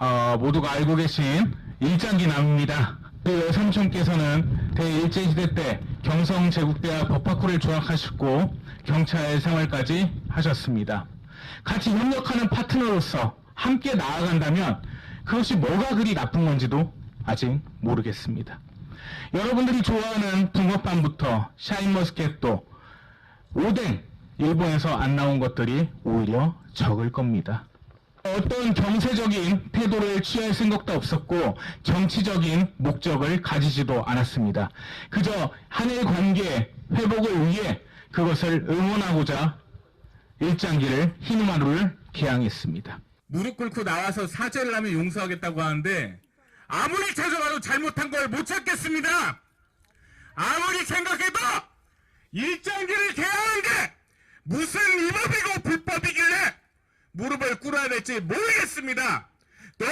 어, 모두가 알고 계신 일장기 남입니다. 그 외삼촌께서는 대일제시대 때 경성제국대학 법학부를 졸업하셨고 경찰 생활까지 하셨습니다. 같이 협력하는 파트너로서 함께 나아간다면 그것이 뭐가 그리 나쁜 건지도 아직 모르겠습니다. 여러분들이 좋아하는 붕어빵부터 샤인머스켓도 오뎅 일본에서 안 나온 것들이 오히려 적을 겁니다. 어떤 경세적인 태도를 취할 생각도 없었고 정치적인 목적을 가지지도 않았습니다. 그저 한일 관계 회복을 위해 그것을 응원하고자 일장기를 흰마루를 개항했습니다. 무릎 꿇고 나와서 사죄를 하면 용서하겠다고 하는데 아무리 찾아봐도 잘못한 걸 못 찾겠습니다. 아무리 생각해도 일장기를 개항한 게 무슨 위법이고 불법이길래 무릎을 꿇어야 될지 모르겠습니다. 너